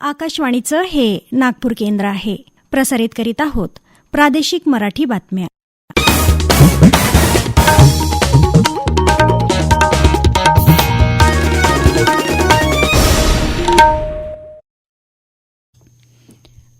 आकाशवाणीचं हे नागपूर केंद्र आहे. प्रसारित करीत आहोत प्रादेशिक मराठी बातम्या.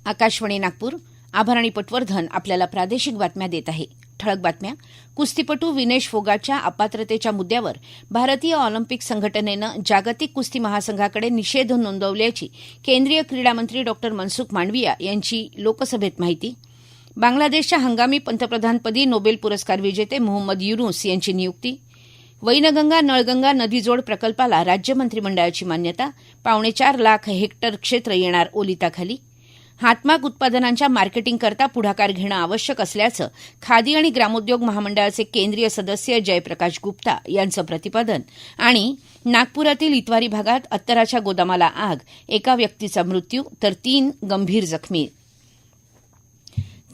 आकाशवाणी नागपूर आभाराणी पटवर्धन आपल्याला प्रादेशिक बातम्या देत आहे. ठळक बातम्या. कुस्तीपटू विनेश फोगाटच्या अपात्रतेच्या मुद्द्यावर भारतीय ऑलिम्पिक संघटनेनं जागतिक कुस्ती महासंघाकडे निषेध नोंदवल्याची केंद्रीय क्रीडा मंत्री डॉ. मनसुख मांडविया यांची लोकसभेत माहिती. बांगलादेशच्या हंगामी पंतप्रधानपदी नोबेल पुरस्कार विजेते मोहम्मद युनुस यांची नियुक्ती. वैनगंगा नळगंगा नदीजोड प्रकल्पाला राज्य मंत्रिमंडळाची मान्यता. पावणेचार लाख हेक्टर क्षेत्र येणार ओलिताखाली. हातमाग उत्पादनांच्या मार्केटिंगकरता पुढाकार घेणं आवश्यक असल्याचं खादी आणि ग्रामोद्योग महामंडळाचे केंद्रीय सदस्य जयप्रकाश गुप्ता यांचं प्रतिपादन. आणि नागपुरातील इतवारी भागात अत्तराच्या गोदामाला आग एका व्यक्तीचा मृत्यू तर तीन गंभीर जखमी.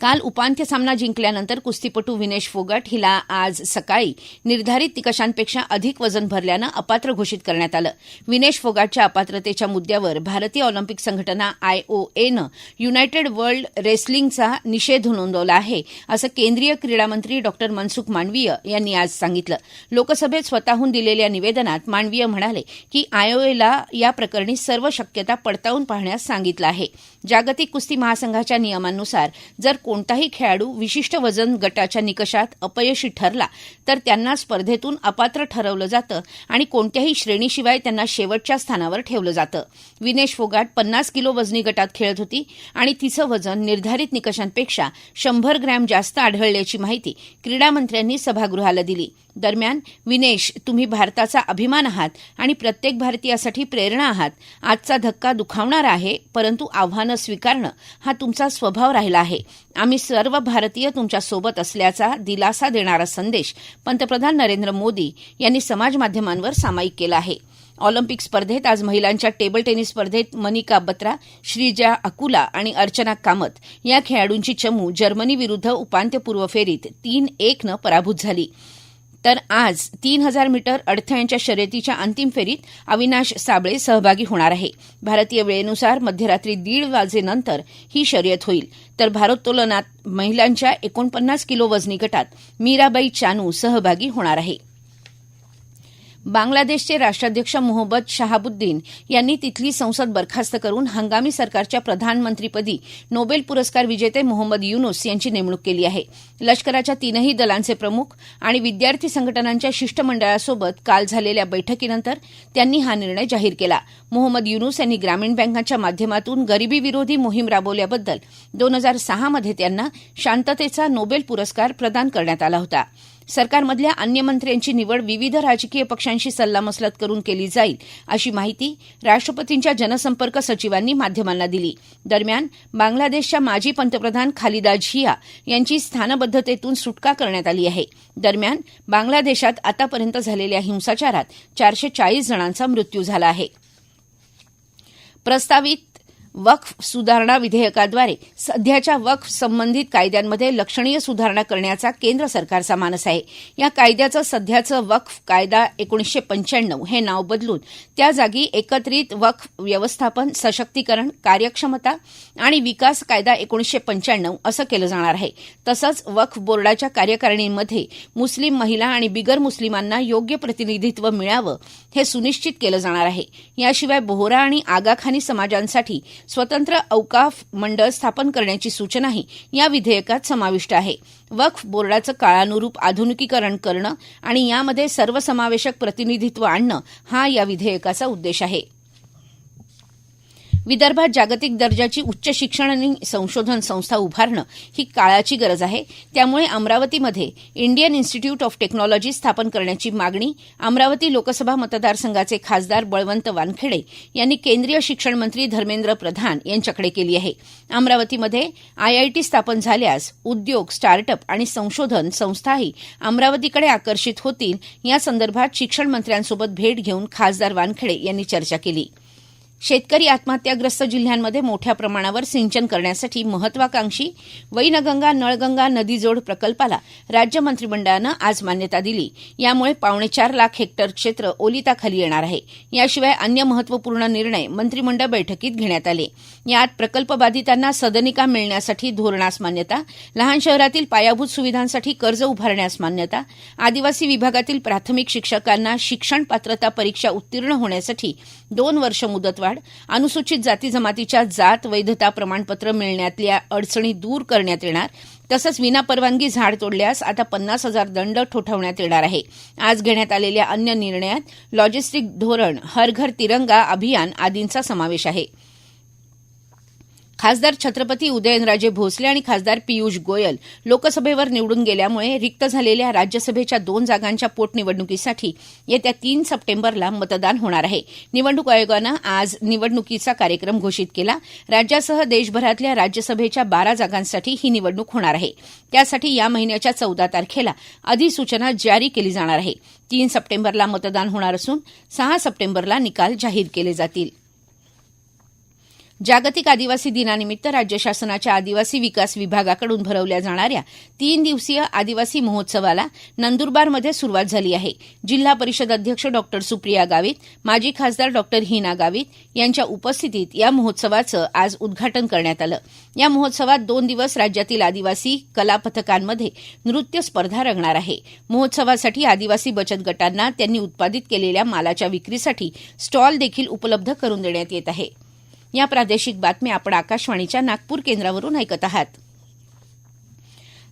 काल उपांत्य सामना जिंकल्यानंतर कुस्तीपटू विनेश फोगट हिला आज सकाळी निर्धारित निकषांपेक्षा अधिक वजन भरल्यानं अपात्र घोषित करण्यात आलं. विनेश फोगाटच्या अपात्रतेच्या मुद्द्यावर भारतीय ऑलिम्पिक संघटना आयओएनं युनायटेड वर्ल्ड रेसलिंगचा निषेध नोंदवला आहे असं केंद्रीय क्रीडा मंत्री डॉ. मनसुख मांडवीय यांनी आज सांगितलं. लोकसभेत स्वतःहून दिलेल्या निवेदनात मांडवीय म्हणाले की आयओएला या प्रकरणी सर्व शक्यता पडताळून पाहण्यास सांगितलं आहे. जागतिक कुस्ती महासंघाच्या नियमांनुसार जर कोणताही खेळाडू विशिष्ट वजन गटाच्या निकषात अपयशी ठरला तर त्यांना स्पर्धेतून अपात्र ठरवलं जातं आणि कोणत्याही श्रेणीशिवाय त्यांना शेवटच्या स्थानावर ठेवलं जातं. विनेश फोगाट पन्नास किलो वजनी गटात खेळत होती आणि तिचं वजन निर्धारित निकषांपेक्षा शंभर ग्रॅम जास्त आढळल्याची माहिती क्रीडा मंत्र्यांनी सभागृहाला दिली. दरम्यान विनेश तुम्ही भारताचा अभिमान आहात आणि प्रत्येक भारतीयासाठी प्रेरणा आहात. आजचा धक्का दुखावणारा आहे परंतु आव्हानं स्वीकारणं हा तुमचा स्वभाव राहिला आहे. आम्ही सर्व भारतीय तुमच्यासोबत असल्याचा दिलासा देणारा संदेश पंतप्रधान नरेंद्र मोदी यांनी समाज माध्यमांवर सामायिक केला आहे. ऑलिम्पिक स्पर्धेत आज महिलांच्या टेबल टेनिस स्पर्धेत मनिका बत्रा श्रीजा अकुला आणि अर्चना कामत या खेळाडूंची चमू जर्मनी विरुद्ध उपांत्यपूर्व फेरीत तीन एकनं पराभूत झाली. तर आज तीन हजार मीटर अडथळ्यांच्या शर्यतीच्या अंतिम फेरीत अविनाश साबळे सहभागी होणार आहे. भारतीय वेळेनुसार मध्यरात्री दीड वाजेनंतर ही शर्यत होईल. तर भारोत्तोलनात महिलांच्या एकोणपन्नास किलो वजनी गटात मीराबाई चानू सहभागी होणार आहे. बांगलादेशचे राष्ट्राध्यक्ष मोहम्मद शहाबुद्दीन यांनी तिथली संसद बरखास्त करून हंगामी सरकारच्या प्रधानमंत्रीपदी नोबेल पुरस्कार विजेते मोहम्मद युनुस यांची नेमणूक केली आहे. लष्कराच्या तीनही दलांचे प्रमुख आणि विद्यार्थी संघटनांच्या शिष्टमंडळासोबत काल झालेल्या बैठकीनंतर त्यांनी हा निर्णय जाहीर केला. मोहम्मद युनुस यांनी ग्रामीण बँकांच्या माध्यमातून गरिबी विरोधी मोहीम राबवल्याबद्दल दोन हजार सहामध्ये त्यांना शांततेचा नोबेल पुरस्कार प्रदान करण्यात आला होता. सरकारमधल्या अन्य मंत्र्यांची निवड विविध राजकीय पक्षांशी सल्लामसलत करून केली जाईल अशी माहिती राष्ट्रपतींच्या जनसंपर्क सचिवांनी माध्यमांना दिली. दरम्यान बांगलादेशच्या माजी पंतप्रधान खालिदा झिया यांची स्थानबद्धतेतून सुटका करण्यात आली आहे. दरम्यान बांगलादेशात आतापर्यंत झालेल्या हिंसाचारात चारशे चाळीस जणांचा मृत्यू झाला आहे. प्रस्तावित वक्फ सुधारणा विधेयकाद्वारे सध्याच्या वक्फ संबंधित कायद्यांमध्ये लक्षणीय सुधारणा करण्याचा केंद्र सरकारचा मानस आहे. या कायद्याचं सध्याचं वक्फ कायदा एकोणीसशे पंच्याण्णव हे नाव बदलून त्या जागी एकत्रित वक्फ व्यवस्थापन सशक्तीकरण कार्यक्षमता आणि विकास कायदा एकोणीसशे पंच्याण्णव असं केलं जाणार आहे. तसंच वक्फ बोर्डाच्या कार्यकारिणीमध्ये मुस्लिम महिला आणि बिगर मुस्लिमांना योग्य प्रतिनिधित्व मिळावं हे सुनिश्चित केलं जाणार आहे. याशिवाय बोहरा आणि आगाखानी समाजांसाठी स्वतंत्र अवकाफ मंडळ स्थापन करण्याची सूचनाही या विधेयकात समाविष्ट आहे. वक्फ बोर्डाचं काळानुरूप आधुनिकीकरण करणं आणि यामध्ये सर्वसमावेशक प्रतिनिधित्व आणणं हा या विधेयकाचा उद्देश आहे. विदर्भात जागतिक दर्जाची उच्च शिक्षण आणि संशोधन संस्था उभारणं ही काळाची गरज आहे. त्यामुळे अमरावतीमध्ये इंडियन इन्स्टिट्यूट ऑफ टेक्नॉलॉजी स्थापन करण्याची मागणी अमरावती लोकसभा मतदारसंघाचे खासदार बळवंत वानखेडे यांनी केंद्रीय शिक्षण मंत्री धर्मेंद्र प्रधान यांच्याकडे केली आहे. अमरावतीमध्ये आयआयटी स्थापन झाल्यास उद्योग स्टार्टअप आणि संशोधन संस्थाही अमरावतीकडे आकर्षित होतील. या संदर्भात शिक्षण मंत्र्यांसोबत भेट घेऊन खासदार वानखेडे यांनी चर्चा केली. शेतकरी आत्महत्याग्रस्त जिल्ह्यांमध्ये मोठ्या प्रमाणावर सिंचन करण्यासाठी महत्वाकांक्षी वैनगंगा नळगंगा नदीजोड प्रकल्पाला राज्य मंत्रिमंडळानं आज मान्यता दिली. यामुळे पावणेचार लाख हेक्टर क्षेत्र ओलिताखाली येणार आहे. याशिवाय अन्य महत्त्वपूर्ण निर्णय मंत्रिमंडळ बैठकीत घेण्यात आले. यात प्रकल्पबाधितांना सदनिका मिळण्यासाठी धोरणास मान्यता लहान शहरातील पायाभूत सुविधांसाठी कर्ज उभारण्यास मान्यता आदिवासी विभागातील प्राथमिक शिक्षकांना शिक्षण पात्रता परीक्षा उत्तीर्ण होण्यासाठी दोन वर्ष मुदतवाढ अनुसूचित जाती जमातीच्या जात वैधता प्रमाणपत्र मिळण्यातल्या अडचणी दूर करण्यात येणार. तसंच विनापरवानगी झाड तोडल्यास आता पन्नास हजार दंड ठोठावण्यात येणार आहे. आज घेण्यात आलेल्या अन्य निर्णयात लॉजिस्टिक धोरण हर घर तिरंगा अभियान आदींचा समावेश आहे. खासदार छत्रपती उदयनराजे भोसले आणि खासदार पियुष गोयल लोकसभेवर निवडून गेल्यामुळे रिक्त झालेल्या राज्यसभेच्या दोन जागांच्या पोटनिवडणुकीसाठी येत्या तीन सप्टेंबरला मतदान होणार आहे. निवडणूक आयोगानं आज निवडणुकीचा कार्यक्रम घोषित केला. राज्यासह देशभरातल्या राज्यसभेच्या बारा जागांसाठी ही निवडणूक होणार आहे. त्यासाठी या महिन्याच्या चौदा तारखेला अधिसूचना जारी केली जाणार आहे. तीन सप्टेंबरला मतदान होणार असून सहा सप्टेंबरला निकाल जाहीर केले जातील. जागतिक आदिवासी दिनानिमित्त राज्य शासनाच्या आदिवासी विकास विभागाकडून भरवल्या जाणाऱ्या तीन दिवसीय आदिवासी महोत्सवाला नंदुरबारमध्ये सुरुवात झाली आहे. जिल्हा परिषद अध्यक्ष डॉ. सुप्रिया गावित माजी खासदार डॉ. हिना गावित यांच्या उपस्थितीत या महोत्सवाचं आज उद्घाटन करण्यात आलं. या महोत्सवात दोन दिवस राज्यातील आदिवासी कलापथकांमध्ये नृत्य स्पर्धा रंगणार आहे. महोत्सवासाठी आदिवासी बचत गटांना त्यांनी उत्पादित केलेल्या मालाच्या विक्रीसाठी स्टॉल देखील उपलब्ध करून देण्यात येत आहे. या प्रादेशिक बातम्या आपण आकाशवाणीच्या नागपूर केंद्रावरून ऐकत आहात.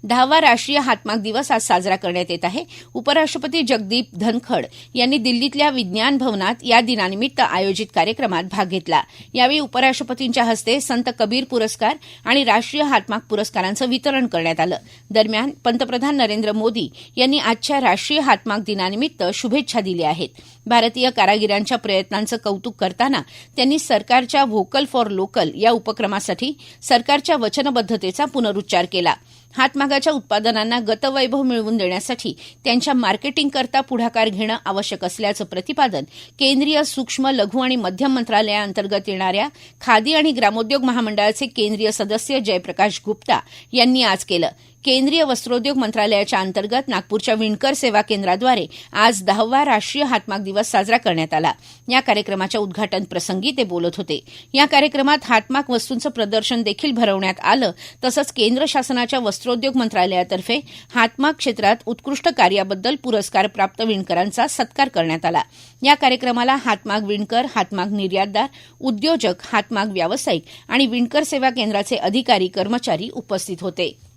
दहावा राष्ट्रीय हातमाग दिवस आज साजरा करण्यात येत आहे. उपराष्ट्रपती जगदीप धनखड यांनी दिल्लीतल्या विज्ञान भवनात या दिनानिमित्त आयोजित कार्यक्रमात भाग घेतला. यावेळी उपराष्ट्रपतींच्या हस्ते संत कबीर पुरस्कार आणि राष्ट्रीय हातमाग पुरस्कारांचं वितरण करण्यात आलं. दरम्यान पंतप्रधान नरेंद्र मोदी यांनी आजच्या राष्ट्रीय हातमाग दिनानिमित्त शुभेच्छा दिल्या आहेत. भारतीय कारागिरांच्या प्रयत्नांचं कौतुक करताना त्यांनी सरकारच्या व्होकल फॉर लोकल या उपक्रमासाठी सरकारच्या वचनबद्धतेचा पुनरुच्चार केला. हातमागाच्या उत्पादनांना गतवैभव मिळवून देण्यासाठी त्यांच्या मार्केटिंगकरता पुढाकार घेणं आवश्यक असल्याचं प्रतिपादन केंद्रीय सूक्ष्म लघु आणि मध्यम मंत्रालयाअंतर्गत येणाऱ्या खादी आणि ग्रामोद्योग महामंडळाचे केंद्रीय सदस्य जयप्रकाश गुप्ता यांनी आज केलं. केंद्रीय वस्त्रोद्योग मंत्रालयाच्या अंतर्गत नागपूरच्या विणकर सेवा केंद्राद्वारे आज दहावा राष्ट्रीय हातमाग दिवस साजरा करण्यात आला. या कार्यक्रमाच्या उद्घाटन प्रसंगी ते बोलत होते. या कार्यक्रमात हातमाग वस्तूंचं प्रदर्शन देखील भरवण्यात आलं तसंच केंद्र शासनाच्या वस्त्रोद्योग मंत्रालयातर्फे हातमाग क्षेत्रात उत्कृष्ट कार्याबद्दल पुरस्कार प्राप्त विणकरांचा सत्कार करण्यात आला. या कार्यक्रमाला हातमाग विणकर हातमाग निर्यातदार उद्योजक हातमाग व्यावसायिक आणि विणकर सेवा केंद्राचे अधिकारी कर्मचारी उपस्थित होते.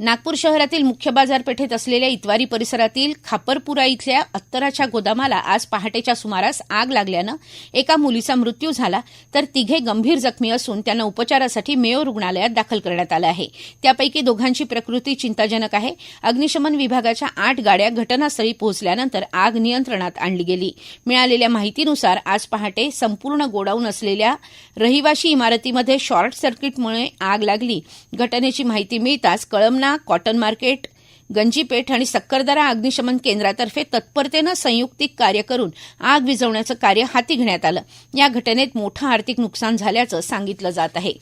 नागपूर शहरातील मुख्य बाजारपेठेत असलेल्या इतवारी परिसरातील खापरपुरा इथल्या अत्तराच्या गोदामाला आज पहाटेच्या सुमारास आग लागल्यानं एका मुलीचा मृत्यू झाला. तर तिघे गंभीर जखमी असून त्यांना उपचारासाठी मेयो रुग्णालयात दाखल करण्यात आलं आहे. त्यापैकी दोघांची प्रकृती चिंताजनक आहे. अग्निशमन विभागाच्या आठ गाड्या घटनास्थळी पोहोचल्यानंतर आग नियंत्रणात आणली गेली. मिळालेल्या माहितीनुसार आज पहाटे संपूर्ण गोडाऊन असलेल्या रहिवाशी इमारतीमध्ये शॉर्ट सर्किटमुळे आग लागली. घटनेची माहिती मिळताच कळमना कॉटन मार्केट गंजीपेठ आणि सक्करदरा अग्निशमन केंद्रातर्फे तत्परतेनं संयुक्तिक कार्य करून आग विझवण्याचं कार्य हाती घेण्यात आलं. या घटनेत मोठं आर्थिक नुकसान झाल्याचं सांगितलं जात आहे.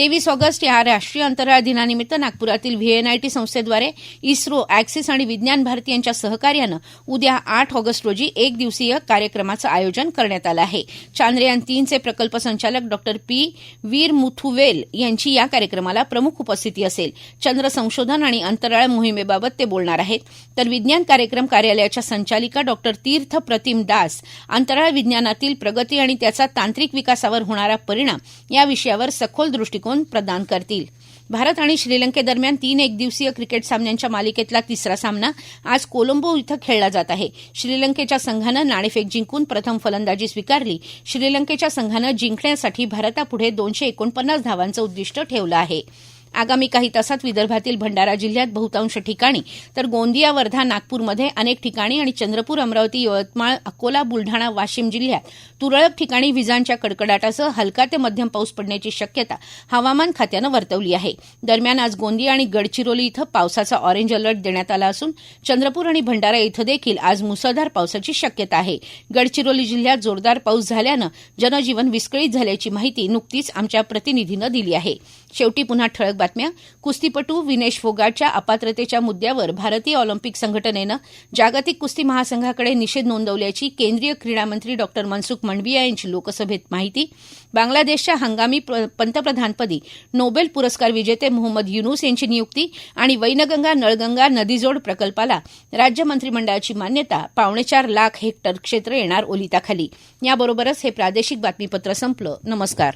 तेवीस ऑगस्ट या राष्ट्रीय अंतराळ दिनानिमित्त नागपुरातील व्हीएनआयटी संस्थेद्वारे इस्रो अॅक्सिस आणि विज्ञान भारती यांच्या सहकार्यानं उद्या आठ ऑगस्ट रोजी एक दिवसीय कार्यक्रमाचं आयोजन करण्यात आलं आहे. चांद्रयान तीनचे प्रकल्प संचालक डॉ. पी. वीर मुथुवेल यांची या कार्यक्रमाला प्रमुख उपस्थिती असेल. चंद्र संशोधन आणि अंतराळ मोहिमेबाबत ते बोलणार आहेत. तर विज्ञान कार्यक्रम कार्यालयाच्या संचालिका डॉ. तीर्थ प्रतिम दास अंतराळ विज्ञानातील प्रगती आणि त्याचा तांत्रिक विकासावर होणारा परिणाम या विषयावर सखोल दृष्टिकोन प्रदान करतील. भारत आणि श्रीलंकेदरम्यान तीन एकदिवसीय क्रिकेट सामन्यांच्या मालिकेतला तिसरा सामना आज कोलंबो इथं खेळला जात आहे. श्रीलंकेच्या संघानं नाणेफेक जिंकून प्रथम फलंदाजी स्वीकारली. श्रीलंकेच्या संघानं जिंकण्यासाठी भारतापुढे दोनशे एकोणपन्नास धावांचं उद्दिष्ट ठेवलं आहे. आगामी काही तासात विदर्भातील भंडारा जिल्ह्यात बहुतांश ठिकाणी तर गोंदिया वर्धा नागपूरमध्ये अनेक ठिकाणी आणि चंद्रपूर अमरावती यवतमाळ अकोला बुलढाणा वाशिम जिल्ह्यात तुरळक ठिकाणी विजांच्या कडकडाटासह हलका ते मध्यम पाऊस पडण्याची शक्यता हवामान खात्यानं वर्तवली आहे. दरम्यान आज गोंदिया आणि गडचिरोली इथं पावसाचा ऑरेंज अलर्ट देण्यात आला असून चंद्रपूर आणि भंडारा इथं देखील आज मुसळधार पावसाची शक्यता आहे. गडचिरोली जिल्ह्यात जोरदार पाऊस झाल्यानं जनजीवन विस्कळीत झाल्याची माहिती नुकतीच आमच्या प्रतिनिधीनं दिली आहे. शेवटी पुन्हा ठळक बातम्या. कुस्तीपटू विनेश फोगाटच्या अपात्रतेच्या मुद्द्यावर भारतीय ऑलिम्पिक संघटनेनं जागतिक कुस्ती महासंघाकडे निषेध नोंदवल्याची केंद्रीय क्रीडा मंत्री डॉ. मनसुख मंडविया यांची लोकसभेत माहिती. बांगलादेशच्या हंगामी पंतप्रधानपदी नोबेल पुरस्कार विजेते मोहम्मद युनूस यांची नियुक्ती आणि वैनगंगा नळगंगा नदीजोड प्रकल्पाला राज्य मंत्रिमंडळाची मान्यता पावणेचार लाख हेक्टर क्षेत्र येणार ओलिताखाली. याबरोबरच हे प्रादेशिक बातमीपत्र संपलं. नमस्कार.